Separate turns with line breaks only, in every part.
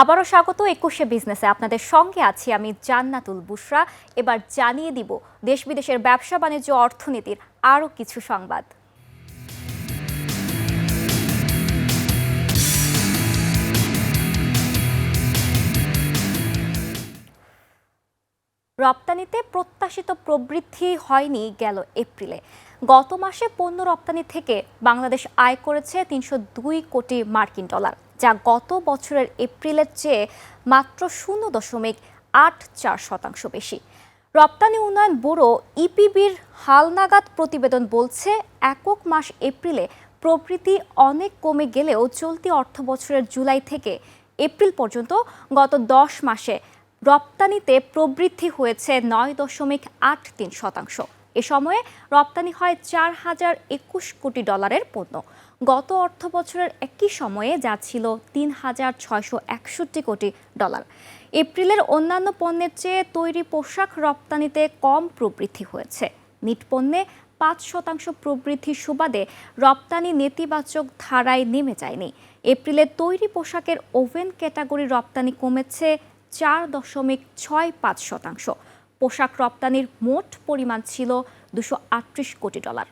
আবারও স্বাগত একুশে বিজনেসে। আপনাদের সঙ্গে আছি আমি জান্নাতুল বুসরা এবার জানিয়ে দিব, দেশ বিদেশের ব্যবসা বাণিজ্য অর্থনীতির আরও কিছু সংবাদ। রপ্তানিতে প্রত্যাশিত প্রবৃদ্ধি হয়নি গেল এপ্রিলে। গত মাসে পণ্য রপ্তানি থেকে বাংলাদেশ আয় করেছে তিনশো দুই কোটি মার্কিন ডলার, যা গত বছরের এপ্রিলের চেয়ে মাত্র শূন্য দশমিক আট চার শতাংশ বেশি। রপ্তানি উন্নয়ন ব্যুরো ইপিবির হালনাগাদ প্রতিবেদন বলছে, একক মাস এপ্রিলে প্রবৃদ্ধি অনেক কমে গেলেও চলতি অর্থ বছরের জুলাই থেকে এপ্রিল পর্যন্ত গত দশ মাসে রপ্তানিতে প্রবৃদ্ধি হয়েছে নয় দশমিক আট তিন শতাংশ। এ সময়ে রপ্তানি হয় চার হাজার একুশ কোটি ডলারের পণ্য। গত অর্থ বছরের একই সময়ে যা ছিল তিন হাজার ছয়শো একষট্টি কোটি ডলার। এপ্রিলের অন্যান্য পণ্যের চেয়ে তৈরি পোশাক রপ্তানিতে কম প্রবৃদ্ধি হয়েছে। নিট পণ্যে পাঁচ শতাংশ প্রবৃদ্ধির সুবাদে রপ্তানি নেতিবাচক ধারায় নেমে যায়নি। এপ্রিলে তৈরি পোশাকের ওভেন ক্যাটাগরি রপ্তানি কমেছে চার দশমিক ছয় পাঁচ শতাংশ। পোশাক রপ্তানির মোট পরিমাণ ছিল দুশো আটত্রিশ কোটি ডলার।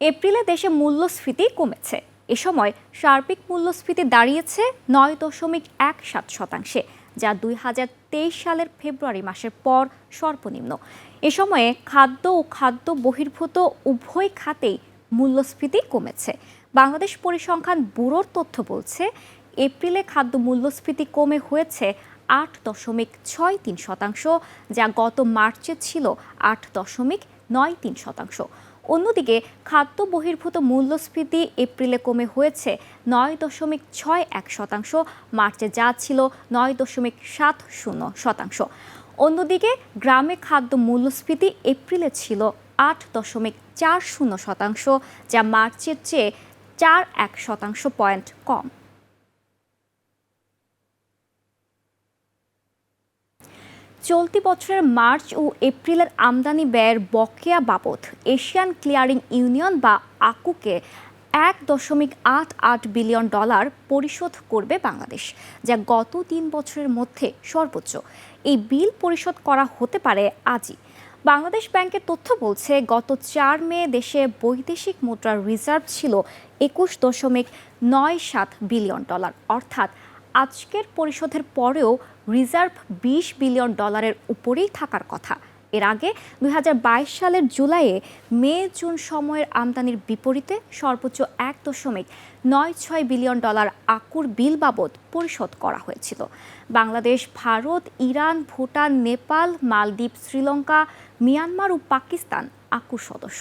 এপ্রিলে দেশে মূল্যস্ফীতি কমেছে। এ সময় সার্বিক মূল্যস্ফীতি দাঁড়িয়েছে নয় দশমিক এক সাত শতাংশে, যা দুই হাজার তেইশ সালের ফেব্রুয়ারি মাসের পর সর্বনিম্ন। এ সময়ে খাদ্য ও খাদ্য বহির্ভূত উভয় খাতেই মূল্যস্ফীতি কমেছে। বাংলাদেশ পরিসংখ্যান ব্যুরোর তথ্য বলছে, এপ্রিলে খাদ্য মূল্যস্ফীতি কমে হয়েছে আট দশমিক ছয় তিন শতাংশ, যা গত মার্চে ছিল আট দশমিক নয় তিন শতাংশ। অন্যদিকে, খাদ্য বহির্ভূত মূল্যস্ফীতি এপ্রিলে কমে হয়েছে নয় দশমিক ছয় এক শতাংশ, মার্চে যা ছিল নয় দশমিক সাত শূন্য শতাংশ। অন্যদিকে, গ্রামে খাদ্য মূল্যস্ফীতি এপ্রিলে ছিল আট দশমিক চার শূন্য শতাংশ, যা মার্চের চেয়ে চার এক শতাংশ পয়েন্ট কম। চলতি বছরের মার্চ ও এপ্রিলের আমদানি ব্যয়ের বকেয়া বাবদ এশিয়ান ক্লিয়ারিং ইউনিয়ন বা আকুকে এক দশমিক আট আট বিলিয়ন ডলার পরিশোধ করবে বাংলাদেশ, যা গত তিন বছরের মধ্যে সর্বোচ্চ। এই বিল পরিশোধ করা হতে পারে আজই। বাংলাদেশ ব্যাংকের তথ্য বলছে, গত চার মে দেশে বৈদেশিক মুদ্রার রিজার্ভ ছিল একুশ দশমিক নয় সাত বিলিয়ন ডলার। অর্থাৎ আজকের পরিশোধের পরেও রিজার্ভ বিশ বিলিয়ন ডলারের উপরেই থাকার কথা। এর আগে দু হাজার বাইশ সালের জুলাইয়ে মে জুন সময়ের আমদানির বিপরীতে সর্বোচ্চ এক দশমিক নয় ছয় বিলিয়ন ডলার আকুর বিল বাবদ পরিশোধ করা হয়েছিল। বাংলাদেশ, ভারত, ইরান, ভুটান, নেপাল, মালদ্বীপ, শ্রীলঙ্কা, মিয়ানমার ও পাকিস্তান আকুর সদস্য।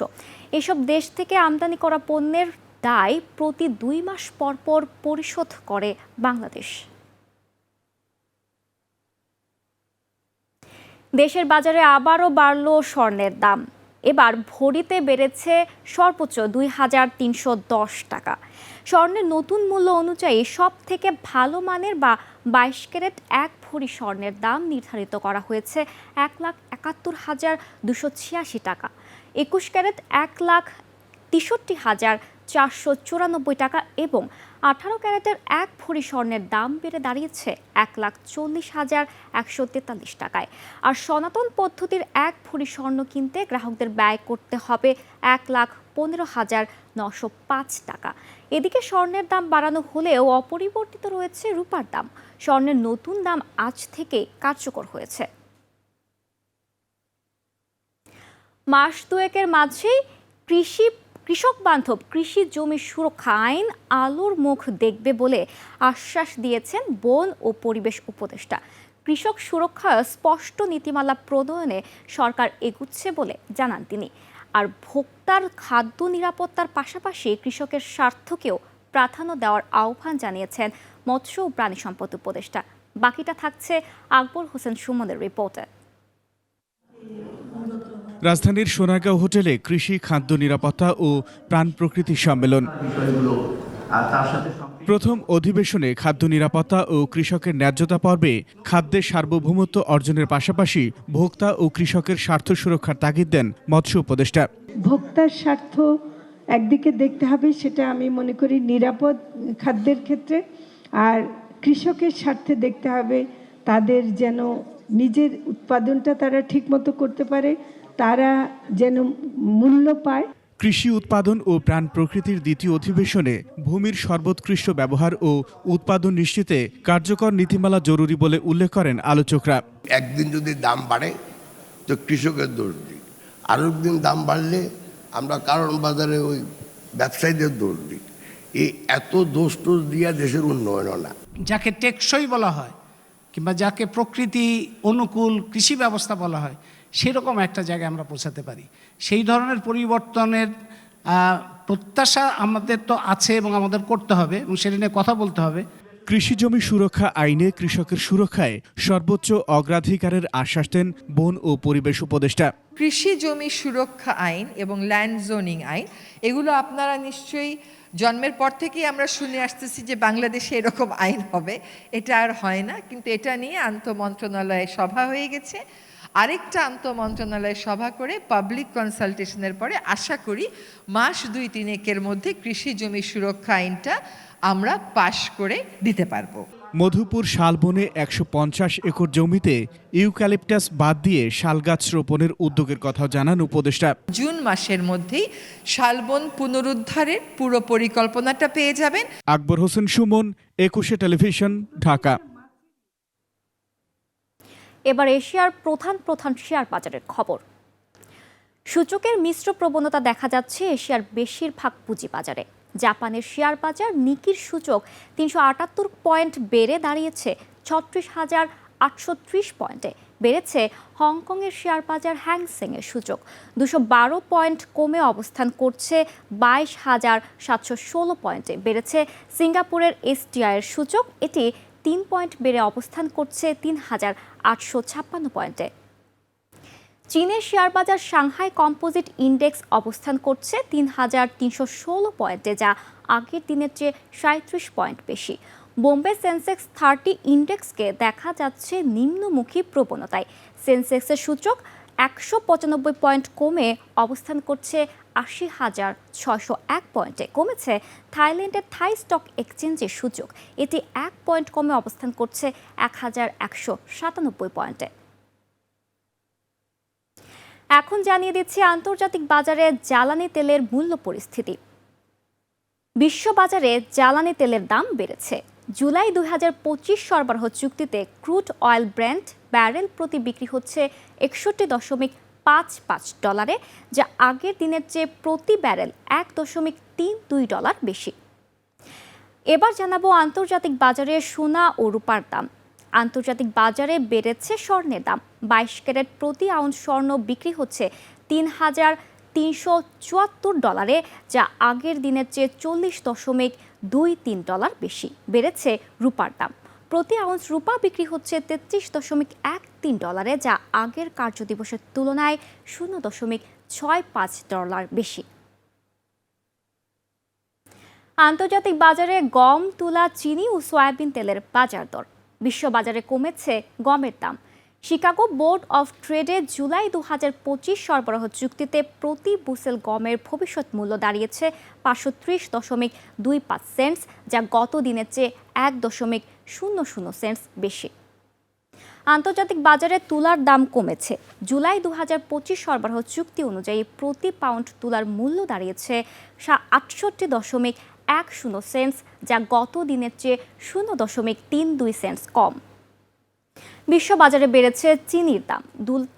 এসব দেশ থেকে আমদানি করা পণ্যের দায় প্রতি দুই মাস পর পর পরিশোধ করে বাংলাদেশ। দেশের বাজারে আবারও বাড়ল স্বর্ণের দাম। এবার ভরিতে বেড়েছে সর্বোচ্চ দুই হাজার তিনশো দশ টাকা। স্বর্ণের নতুন মূল্য অনুযায়ী সব থেকে ভালো মানের বা বাইশ ক্যারেট এক ভরি স্বর্ণের দাম নির্ধারিত করা হয়েছে এক লাখ একাত্তর হাজার দুশো ছিয়াশি টাকা। একুশ ক্যারেট এক লাখ তেষট্টি হাজার চারশো চুরানব্বই টাকা এবং আঠারো ক্যারেটের এক ভরি স্বর্ণের দাম বেড়ে দাঁড়িয়েছে এক লাখ চল্লিশ হাজার একশো তেতাল্লিশ টাকায়। আর সনাতন পদ্ধতির এক ভরি স্বর্ণ কিনতে গ্রাহকদের ব্যয় করতে হবে এক লাখ পনেরো হাজার নশো পাঁচ টাকা। এদিকে স্বর্ণের দাম বাড়ানো হলেও অপরিবর্তিত রয়েছে রূপার দাম। স্বর্ণের নতুন দাম আজ থেকে কার্যকর হয়েছে। মাস দুয়েকের মাঝেই কৃষি কৃষক বান্ধব কৃষি জমি সুরক্ষা আইন আলোর মুখ দেখবে বলে আশ্বাস দিয়েছেন বন ও পরিবেশ উপদেষ্টা। কৃষক সুরক্ষা স্পষ্ট নীতিমালা প্রণয়নে সরকার এগুচ্ছে বলে জানান তিনি। আর ভোক্তার খাদ্য নিরাপত্তার পাশাপাশি কৃষকের স্বার্থকেও প্রাধান্য দেওয়ার আহ্বান জানিয়েছেন মৎস্য ও প্রাণী সম্পদ উপদেষ্টা। বাকিটা থাকছে আকবর হোসেন সুমনের রিপোর্টে।
রাজধানীর সোনারগাঁও হোটেলে কৃষি, খাদ্য নিরাপত্তা ও প্রাণ প্রকৃতি সম্মেলন। প্রথম অধিবেশনে খাদ্য নিরাপত্তা ও কৃষকের ন্যায্যতা পর্বে খাদ্যের সার্বভৌমত্ব অর্জনের পাশাপাশি ভোক্তা ও কৃষকের স্বার্থ সুরক্ষার তাগিদ দেন মৎস্য উপদেষ্টা।
ভোক্তার স্বার্থ একদিকে দেখতে হবে, সেটা আমি মনে করি নিরাপদ খাদ্যের ক্ষেত্রে। আর কৃষকের স্বার্থে দেখতে হবে, তাদের যেন নিজের উৎপাদনটা তারা ঠিকমতো করতে পারে। তারা যেন মূল্য পায়।
কৃষি উৎপাদন ও প্রাণ প্রকৃতির দ্বিতীয় অধিবেশনে ভূমির সর্বোৎকৃষ্ট ব্যবহার ও উৎপাদন নিশ্চিতে কার্যকর নীতিমালা জরুরি বলে উল্লেখ করেন আলোচকরা।
একদিন যদি দাম বাড়ে তো কৃষকের দোষ দিই। আরও একদিন দাম বাড়লে আমরা কারণ বাজারে ওই ব্যবসায়ীদের দোষ দিই। এই এত দোষ টোষ দিয়া দেশের উন্নয়ন না।
যাকে টেকসই বলা হয় কিংবা যাকে প্রকৃতি অনুকূল কৃষি ব্যবস্থা বলা হয় সেরকম একটা জায়গায় আমরা পৌঁছাতে পারি। সেই ধরনের পরিবর্তনের প্রত্যাশা আমাদের তো আছে এবং আমাদের করতে হবে এবং সেটা নিয়ে কথা বলতে হবে।
কৃষি জমি সুরক্ষা আইনে কৃষকের সুরক্ষায় সর্বোচ্চ অগ্রাধিকারের আশ্বাস দেন বন ও পরিবেশ উপদেষ্টা।
কৃষি জমি সুরক্ষা আইন এবং ল্যান্ড জোনিং আইন এগুলো আপনারা নিশ্চয়ই জন্মের পর থেকেই আমরা শুনে আসতেছি যে বাংলাদেশে এরকম আইন হবে। এটা আর হয় না কিন্তু এটা নিয়ে আন্তঃ মন্ত্রণালয়ে সভা হয়ে গেছে। আরেকটা আন্তঃ মন্ত্রণালয়ে সভা করে পাবলিক কনসালটেশনের পরে আশা করি মাস দুই তিনেকের মধ্যে কৃষি জমি সুরক্ষা আইনটা আমরা পাশ করে দিতে পারব।
মধুপুর শালবনে একশো পঞ্চাশ একর জমিতে ইউক্যালিপটাস বাদ দিয়ে শালগাছ রোপণের উদ্যোগের কথা জানান উপদেষ্টা।
জুন মাসের মধ্যেই শালবন পুনরুদ্ধারের পুরো পরিকল্পনাটা পেয়ে যাবেন।
আকবর হোসেন সুমন একুশে টেলিভিশন ঢাকা।
এবার এশিয়ার প্রধান প্রধান শেয়ার বাজারের খবর। সূচকের মিশ্র প্রবণতা দেখা যাচ্ছে এশিয়ার বেশিরভাগ পুঁজিবাজারে জাপানের শেয়ার বাজার নিকির সূচক তিনশো আটাত্তর পয়েন্ট বেড়ে দাঁড়িয়েছে ছত্রিশ হাজার আটশো ত্রিশ পয়েন্টে। বেড়েছে হংকংয়ের শেয়ার বাজার হ্যাংসেংয়ের সূচক। দুশো বারো পয়েন্ট কমে অবস্থান করছে বাইশ হাজার সাতশো ষোলো পয়েন্টে। বেড়েছে সিঙ্গাপুরের এসটিআইয়ের সূচক। এটি তিন পয়েন্ট বেড়ে অবস্থান করছে তিন হাজার আটশো ছাপ্পান্ন পয়েন্টে। চীনের শেয়ার বাজার সাংহাই কম্পোজিট ইন্ডেক্স অবস্থান করছে তিন হাজার তিনশো ষোলো পয়েন্টে, যা আগের দিনের চেয়ে সাঁত্রিশ পয়েন্ট বেশি। বোম্বে সেন্সেক্স থার্টি ইন্ডেক্সকে দেখা যাচ্ছে নিম্নমুখী প্রবণতায়। সেন্সেক্সের সূচক একশো পঁচানব্বই পয়েন্ট কমে অবস্থান করছে আশি হাজার ছয়শো এক পয়েন্টে কমেছে থাইল্যান্ডের থাই স্টক এক্সচেঞ্জের সূচক এটি এক পয়েন্ট কমে অবস্থান করছে এক হাজার একশো সাতানব্বই পয়েন্টে। এখন জানিয়ে দিচ্ছি আন্তর্জাতিক বাজারে জ্বালানি তেলের মূল্য পরিস্থিতি। বিশ্ববাজারে জ্বালানি তেলের দাম বেড়েছে। জুলাই দুই হাজার পঁচিশ সরবরাহ চুক্তিতে ক্রুড অয়েল ব্র্যান্ড ব্যারেল প্রতি বিক্রি হচ্ছে একষট্টি দশমিক পাঁচ পাঁচ ডলারে, যা আগের দিনের চেয়ে প্রতি ব্যারেল এক দশমিক তিন দুই ডলার বেশি। এবার জানাব আন্তর্জাতিক বাজারে সোনা ও রূপার দাম। আন্তর্জাতিক বাজারে বেড়েছে স্বর্ণের দাম। বাইশ ক্যারেট প্রতি আউন্স স্বর্ণ বিক্রি হচ্ছে তিন হাজার তিনশো চুয়াত্তর ডলারে, যা আগের দিনের চেয়ে চল্লিশ দশমিক দুই তিন ডলার বেশি। বেড়েছে রূপার দাম। প্রতি আউন্স রূপা বিক্রি হচ্ছে তেত্রিশ দশমিক এক তিন ডলারে, যা আগের কার্যদিবসের তুলনায় শূন্য দশমিক ছয় পাঁচ ডলার বেশি। আন্তর্জাতিক বাজারে গম, তুলা, চিনি ও সয়াবিন তেলের বাজার দর। বিশ্ববাজারে কমেছে গমের দাম। শিকাগো বোর্ড অফ ট্রেডে জুলাই দু হাজার পঁচিশ সরবরাহ চুক্তিতে প্রতি বুসেল গমের ভবিষ্যৎ মূল্য দাঁড়িয়েছে পাঁচশো ত্রিশ দশমিক দুই পাঁচ সেন্টস, যা গত দিনের চেয়ে এক দশমিক শূন্য শূন্য সেন্টস বেশি। আন্তর্জাতিক বাজারে তুলার দাম কমেছে। জুলাই দু হাজার পঁচিশ সরবরাহ চুক্তি অনুযায়ী প্রতি পাউন্ড তুলার মূল্য দাঁড়িয়েছে আটষট্টি দশমিক এক শূন্য সেন্টস, যা গত দিনের চেয়ে শূন্য দশমিক তিন দুই সেন্টস কম। বিশ্ববাজারে বেড়েছে চিনির দাম।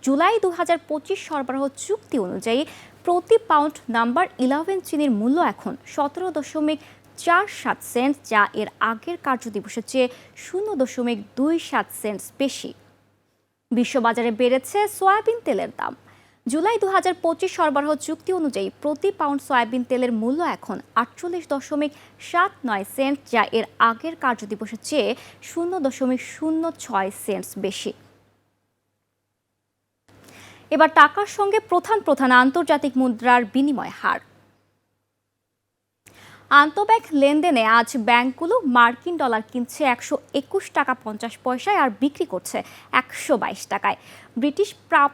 জুলাই দু হাজার পঁচিশ সরবরাহ চুক্তি অনুযায়ী প্রতি পাউন্ড নাম্বার ইলেভেন চিনির মূল্য এখন সতেরো দশমিক চার সাত সেন্ট, যা এর আগের কার্যদিবসের চেয়ে শূন্য দশমিক দুই সাত সেন্ট বেশি। বিশ্ববাজারে বেড়েছে সয়াবিন তেলের দাম। জুলাই দু হাজার পঁচিশ সরবরাহ চুক্তি অনুযায়ী প্রতি পাউন্ড সয়াবিন তেলের মূল্য এখন আটচল্লিশ দশমিক সাত নয় সেন্ট, যা এর আগের কার্যদিবসের চেয়ে শূন্য দশমিক শূন্য ছয় সেন্টস বেশি। এবার টাকার সঙ্গে প্রধান প্রধান আন্তর্জাতিক মুদ্রার বিনিময় হার। আন্তঃব্যাংক লেনদেনে আজ ব্যাংকগুলো মার্কিন ডলার কিনছে একশো একুশ টাকা পঞ্চাশ পয়সায় আর বিক্রি করছে একশো বাইশ টাকায়। ব্রিটিশ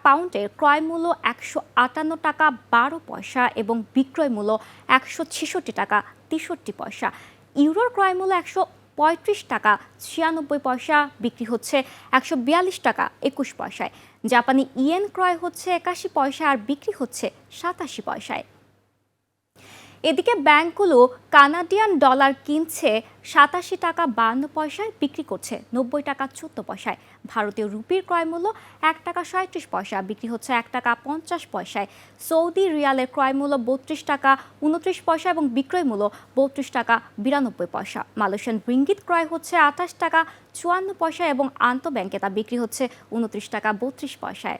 পাউন্ডের ক্রয় মূল্য একশো আটান্ন টাকা বারো পয়সা এবং বিক্রয় মূল্য একশো ছেষট্টি টাকা তেষট্টি পয়সা। ইউরোর ক্রয় মূল্য একশো পঁয়ত্রিশ টাকা ছিয়ানব্বই পয়সা, বিক্রি হচ্ছে একশো বিয়াল্লিশ টাকা একুশ পয়সায়। জাপানি ইয়েন ক্রয় হচ্ছে একাশি পয়সা আর বিক্রি হচ্ছে সাতাশি পয়সায়। এদিকে ব্যাংকগুলো কানাডিয়ান ডলার কিনছে সাতাশি টাকা বান্ন পয়সায়, বিক্রি করছে নব্বই টাকা চোদ্দ পয়সায়। ভারতীয় রুপির ক্রয় মূল্য এক টাকা সাঁত্রিশ পয়সা, বিক্রি হচ্ছে এক টাকা পঞ্চাশ পয়সায়। সৌদি রিয়ালের ক্রয় মূল্য বত্রিশ টাকা উনত্রিশ পয়সা এবং বিক্রয় মূল্য বত্রিশ টাকা বিরানব্বই পয়সা। মালয়েশিয়ান রিঙ্গিত ক্রয় হচ্ছে আঠাশ টাকা চুয়ান্ন পয়সা এবং আন্তঃব্যাংকে তা বিক্রি হচ্ছে উনত্রিশ টাকা বত্রিশ পয়সায়।